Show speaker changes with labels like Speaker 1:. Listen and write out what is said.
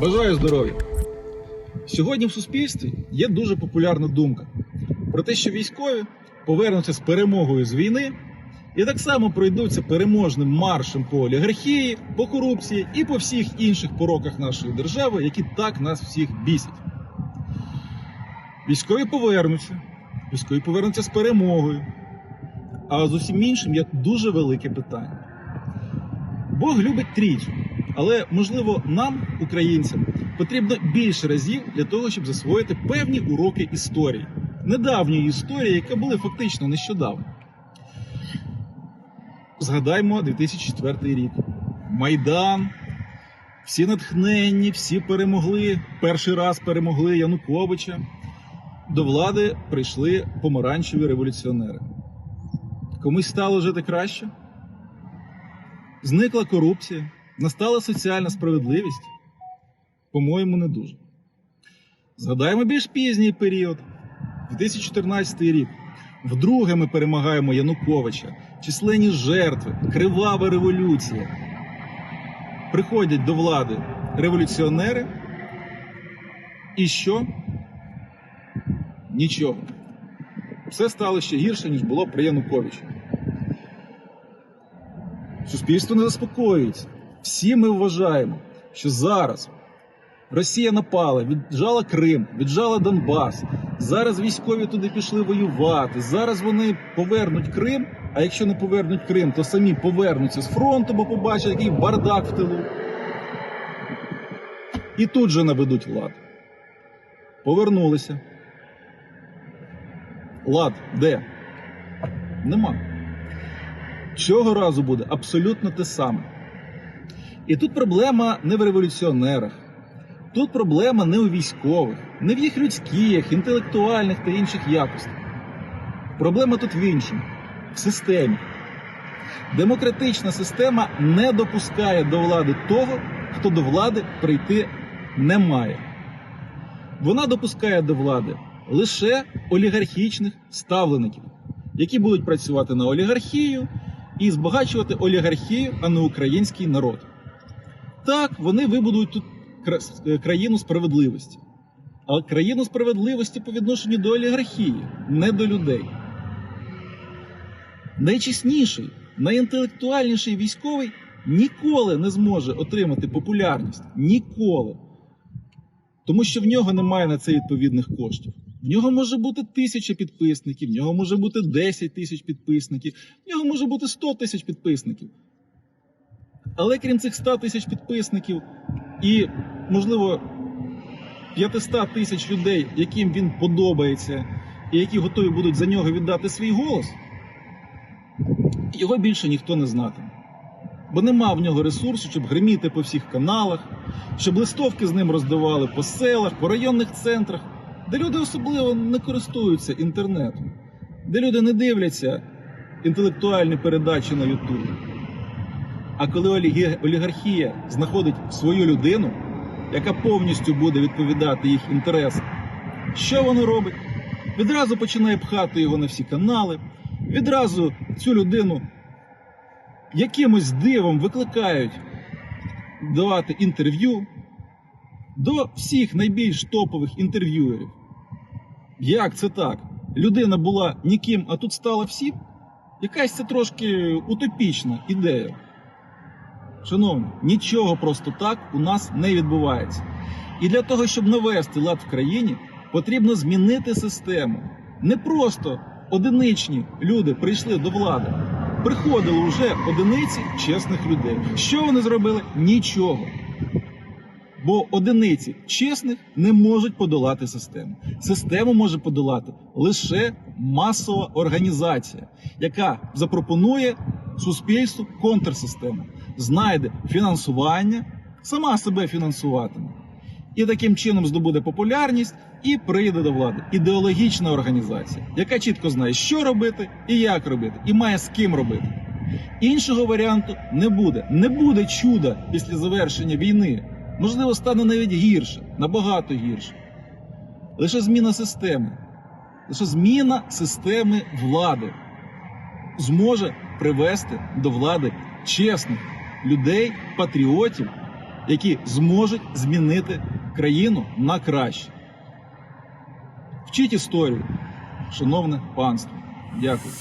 Speaker 1: Бажаю здоров'я. Сьогодні в суспільстві є дуже популярна думка про те, що військові повернуться з перемогою з війни і так само пройдуться переможним маршем по олігархії, по корупції і по всіх інших пороках нашої держави, які так нас всіх бісять. Військові повернуться, військові повернуться з перемогою. А з усім іншим є дуже велике питання. Бог любить трійцю, але можливо нам, українцям, потрібно більше разів для того, щоб засвоїти певні уроки історії, недавньої історії, яка були фактично нещодавно. Згадаймо 2004 рік. Майдан. Всі натхненні, всі перемогли. Перший раз перемогли Януковича. До влади прийшли помаранчеві революціонери. Комусь стало жити краще? Зникла корупція, настала соціальна справедливість? По-моєму, не дуже. Згадаємо більш пізній період, 2014 рік. Вдруге ми перемагаємо Януковича, численні жертви, кривава революція. Приходять до влади революціонери. І що? Нічого. Все стало ще гірше, ніж було при Януковичі. Суспільство не заспокоюється. Всі ми вважаємо, що зараз Росія напала, віджала Крим, віджала Донбас. Зараз військові туди пішли воювати. Зараз вони повернуть Крим. А якщо не повернуть Крим, то самі повернуться з фронту, бо побачать, який бардак в тилу. І тут же наведуть лад. Повернулися. Лад де? Нема. Цього разу буде абсолютно те саме. І тут проблема не в революціонерах. Тут проблема не у військових, не в їх людських, інтелектуальних та інших якостях. Проблема тут в іншому в системі. Демократична система не допускає до влади того, хто до влади прийти не має. Вона допускає до влади лише олігархічних ставлеників, які будуть працювати на олігархію і збагачувати олігархію, а не український народ. Так, вони вибудують тут країну справедливості. Але країну справедливості по відношенню до олігархії, не до людей. Найчесніший, найінтелектуальніший військовий ніколи не зможе отримати популярність. Ніколи. Тому що в нього немає на це відповідних коштів. В нього може бути тисяча підписників, в нього може бути 10 тисяч підписників, в нього може бути 100 тисяч підписників. Але крім цих 100 тисяч підписників і, можливо, 500 тисяч людей, яким він подобається, і які готові будуть за нього віддати свій голос, його більше ніхто не знатиме. Бо нема в нього ресурсу, щоб гриміти по всіх каналах, щоб листовки з ним роздавали по селах, по районних центрах, де люди особливо не користуються інтернетом, де люди не дивляться інтелектуальні передачі на Ютубі. А коли олігархія знаходить свою людину, яка повністю буде відповідати їх інтересам, що воно робить? Відразу починає пхати його на всі канали, відразу цю людину якимось дивом викликають давати інтерв'ю до всіх найбільш топових інтерв'юерів. Як це так? Людина була ніким, а тут стала всім? Якась це трошки утопічна ідея. Шановні, нічого просто так у нас не відбувається. І для того, щоб навести лад в країні, потрібно змінити систему. Не просто одиничні люди прийшли до влади. Приходили вже одиниці чесних людей. Що вони зробили? Нічого. Бо одиниці чесних не можуть подолати систему. Систему може подолати лише масова організація, яка запропонує суспільству контрсистему, знайде фінансування, сама себе фінансуватиме. І таким чином здобуде популярність і прийде до влади. Ідеологічна організація, яка чітко знає, що робити і як робити, і має з ким робити. Іншого варіанту не буде. Не буде чуда після завершення війни. Можливо, стане навіть гірше, набагато гірше. Лише зміна системи, лише зміна системи влади зможе привести до влади чесних людей, патріотів, які зможуть змінити країну на краще. Вчіть історію, шановне панство. Дякую.